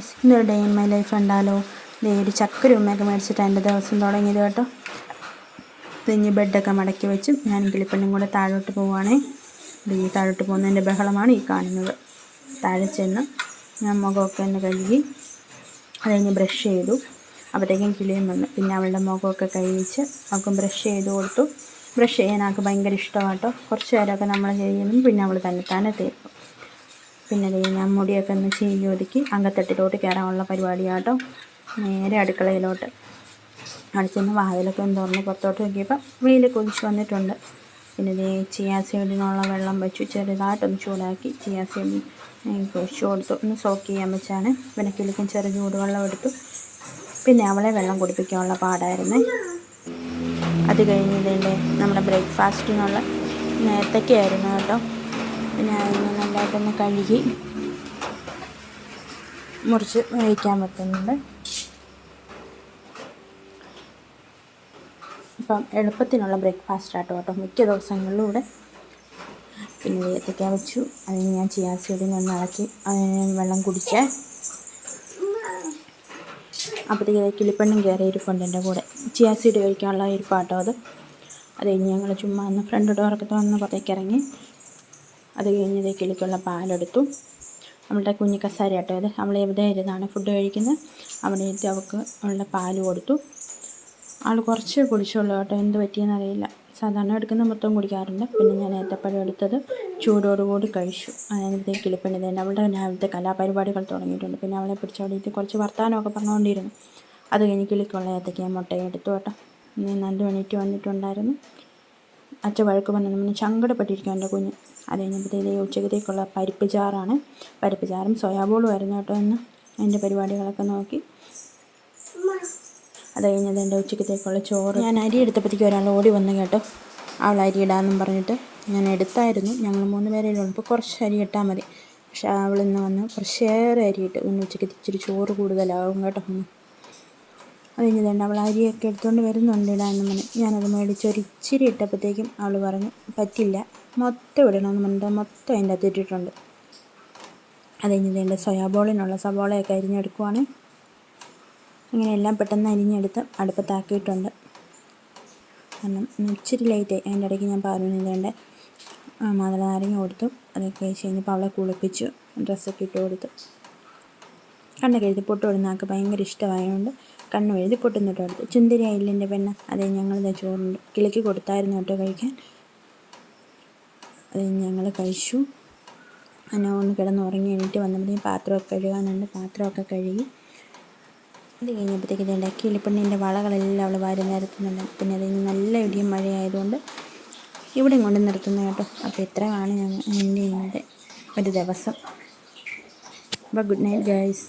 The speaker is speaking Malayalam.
ഗൈസ് ഇന്നൊരു ഡേ ഇൻ മൈ ലൈഫ് ഉണ്ടാലോ ദേ ഒരു ചക്കര ഉമ്മയൊക്കെ മേടിച്ചിട്ട് എന്റെ ദിവസം തുടങ്ങിയത് കേട്ടോ. തിഞ്ഞ് ബെഡൊക്കെ മടക്കി വെച്ച്. ഞാൻ കിളിപ്പെണ്ണും കൂടെ താഴോട്ട് പോവുകയാണേ. ഈ താഴോട്ട് പോകുന്നതിന്റെ ബഹളമാണ് ഈ കാണുന്നത്. താഴെ ചെന്ന് ഞാൻ മുഖമൊക്കെ ഒന്ന് കഴുകി അത് കഴിഞ്ഞ് ബ്രഷ് ചെയ്തു. അപ്പോഴത്തേക്കും കിളിയും വന്നു. പിന്നെ അവളുടെ മുഖമൊക്കെ കഴിച്ച് അവൾക്ക് ബ്രഷ് ചെയ്ത് കൊടുത്തു. ബ്രഷ് ചെയ്യാൻ ആൾക്ക് ഭയങ്കര ഇഷ്ടമാണ് കേട്ടോ. കുറച്ച് നേരമൊക്കെ നമ്മൾ ചെയ്യുന്നു പിന്നെ അവൾ തന്നെ തന്നെ തേക്കും പിന്നെ ഞാൻ മുടിയൊക്കെ ഒന്ന് ചീകി ഒതുക്കി അങ്കത്തട്ടിലോട്ട് കയറാനുള്ള പരിപാടിയാട്ടോ. നേരെ അടുക്കളയിലോട്ട്. അടിച്ചൊന്ന് വാതിലൊക്കെ ഒന്ന് തുറന്ന് പുറത്തോട്ട് നോക്കിയപ്പോൾ വെയിൽ കൊതിച്ച് വന്നിട്ടുണ്ട്. പിന്നെ ദേ ചിയാ സീഡിനുള്ള വെള്ളം വെച്ചു ചെറുതായിട്ടൊന്ന് ചൂടാക്കി ചിയാ സീഡ് ഒഴിച്ചു കൊടുത്തു. ഒന്ന് സോക്ക് ചെയ്യാൻ വെച്ചാണ്. പിന്നെ കിളിക്കും ചെറു ചൂടുവെള്ളം എടുത്തു. പിന്നെ അവളെ വെള്ളം കുടിപ്പിക്കാനുള്ള പാടായിരുന്നു. അത് കഴിഞ്ഞ് ഇതിന്റെ നമ്മുടെ ബ്രേക്ക്ഫാസ്റ്റിനുള്ള നേരത്തേക്കായിരുന്നു കേട്ടോ. പിന്നെ നല്ലതായിട്ടൊന്ന് കഴുകി മുറിച്ച് വേവിക്കാൻ വെക്കുന്നുണ്ട്. ഇപ്പം എളുപ്പത്തിനുള്ള ബ്രേക്ക്ഫാസ്റ്റ് ആട്ടോ കേട്ടോ. മിക്ക ദിവസങ്ങളിലും ഇവിടെ പിന്നെ ഏത്തക്ക വെച്ചു. അതിന് ഞാൻ ചിയാ ഒന്ന് ഇളക്കി. വെള്ളം കുടിച്ചേ. അപ്പോഴത്തേക്ക് കിളിപ്പെണ്ണും കയറി ഇരിപ്പുണ്ട് എന്റെ കൂടെ. ചിയാ സീഡ് കഴിക്കാനുള്ള ഇരിപ്പാട്ടോ അത്. അത് കഴിഞ്ഞ് ഞങ്ങൾ ചുമ്മാ ഒന്ന് ഫ്രണ്ട് ഡോറൊക്കെ തുറന്ന് പുറത്തേക്ക് ഇറങ്ങി. അത് കഴിഞ്ഞ് കിളിക്കുള്ള പാലെടുത്തു. നമ്മളുടെ കുഞ്ഞു കസാര കേട്ടോ അത് നമ്മൾ എവിടെ ഇരുന്നാണ് ഫുഡ് കഴിക്കുന്നത്. അവിടെ ഇരുത്തി അവൾക്ക് ഉള്ള പാൽ കൊടുത്തു. ആൾ കുറച്ച് കുടിച്ചുള്ളൂ കേട്ടോ. എന്ത് പറ്റിയെന്ന് അറിയില്ല. സാധാരണ എടുക്കുന്ന മൊത്തം കുടിക്കാറുണ്ട്. പിന്നെ ഞാൻ ഏത്തപ്പഴം എടുത്തത് ചൂടോടുകൂടി കഴിച്ചു. അതിനകത്തെ കിളിപ്പണി തന്നെ. അവളുടെ രാവിലത്തെ കലാപരിപാടികൾ തുടങ്ങിയിട്ടുണ്ട്. പിന്നെ അവളെ പിടിച്ചോടിയിട്ട് കുറച്ച് വർത്തമാനമൊക്കെ പറഞ്ഞുകൊണ്ടിരുന്നു. അത് കഴിഞ്ഞ് കിളിക്കുള്ള ഏത്തക്ക ഞാൻ മുട്ടയെടുത്തു കേട്ടോ. ഇനി നല്ല എണീറ്റ് വന്നിട്ടുണ്ടായിരുന്നു. അച്ഛ വഴക്ക് പറഞ്ഞു നമ്മൾ സങ്കടപ്പെട്ടിരിക്കും എന്റെ കുഞ്ഞ്. അത് കഴിഞ്ഞപ്പോഴത്തേക്ക് ഉച്ചക്കത്തേക്കുള്ള പരിപ്പ് ചാറാണ്. പരിപ്പ് ചാറും സോയാബോളും ആയിരുന്നു കേട്ടോ എന്ന് എന്റെ പരിപാടികളൊക്കെ നോക്കി. അത് കഴിഞ്ഞത് എന്റെ ഉച്ചക്കത്തേക്കുള്ള ചോറ്. ഞാൻ അരി എടുത്തപ്പോഴത്തേക്ക് ഒരാൾ ഓടി വന്നു കേട്ടോ. അവൾ അരി ഇടാമെന്നും പറഞ്ഞിട്ട് ഞാൻ എടുത്തായിരുന്നു. ഞങ്ങൾ മൂന്ന് പേരേ ഉള്ളൂ. ഇപ്പോൾ കുറച്ച് അരി ഇട്ടാൽ മതി. പക്ഷേ അവളിന്ന് വന്ന് കുറച്ചേറെ അരി ഇട്ട്. ഇന്ന് ഉച്ചയ്ക്ക് ഇച്ചിരി ചോറ് കൂടുതലാവും കേട്ടോ. അത് കഴിഞ്ഞതുകൊണ്ട് അവൾ അരിയൊക്കെ എടുത്തുകൊണ്ട് വരുന്നുണ്ട് ഇടാമെന്ന് പറഞ്ഞു. ഞാനത് മേടിച്ച് ഒരു ഇച്ചിരി ഇട്ടപ്പോഴത്തേക്കും അവൾ പറഞ്ഞു പറ്റില്ല. മൊത്തം ഇടണമെന്ന് പറഞ്ഞിട്ട് മൊത്തം അതിന്റെ അകത്ത് ഇട്ടിട്ടുണ്ട്. അത് കഴിഞ്ഞത് സോയാബോളിനുള്ള സവോളയൊക്കെ അരിഞ്ഞെടുക്കുവാണ്. ഇങ്ങനെ എല്ലാം പെട്ടെന്ന് അരിഞ്ഞെടുത്ത് അടുപ്പത്താക്കിയിട്ടുണ്ട്. കാരണം ഇച്ചിരി ലേറ്റായി അതിന്റെ ഇടയ്ക്ക് ഞാൻ പറഞ്ഞതിന്റെ മാതള നാരങ്ങ കൊടുത്തു. അതൊക്കെ കഴിച്ച് കഴിഞ്ഞപ്പോൾ അവളെ കുളിപ്പിച്ചു ഡ്രസ്സൊക്കെ ഇട്ട് കൊടുത്തു. കണ്ണൊക്കെ എഴുതി പൊട്ട് ആൾക്ക് ഭയങ്കര ഇഷ്ടമായതുകൊണ്ട് കണ്ണു എഴുതി പൊട്ടുന്നിട്ട് കൊടുത്തു. ചുന്തിരി അയിലിന്റെ പെണ്ണ്. അതേ ഞങ്ങളിതാ ചോറുണ്ട് കിളിക്ക് കൊടുത്തായിരുന്നു കേട്ടോ കഴിക്കാൻ. അത് ഞങ്ങൾ കഴിച്ചു. അങ്ങനെ ഒന്ന് കിടന്ന് ഉറങ്ങി എണീറ്റ് വന്നപ്പോഴത്തേക്കും പാത്രമൊക്കെ കഴുകാനുണ്ട്. പാത്രമൊക്കെ കഴുകി. അത് കഴിഞ്ഞപ്പോഴത്തേക്ക് ഇതേണ്ട കിളിപ്പണ്ണിന്റെ വളകളെല്ലാം അവൾ വാരി നിരത്തുന്നുണ്ട്. പിന്നെ അത് നല്ല ഇടിയും മഴയായതുകൊണ്ട് ഇവിടെ കൊണ്ട് നിർത്തുന്നു കേട്ടോ. അപ്പോൾ ഇത്രയാണ് ഞങ്ങൾ എന്റെ ഒരു ദിവസം. അപ്പോൾ ഗുഡ് നൈറ്റ് ഗൈസ്.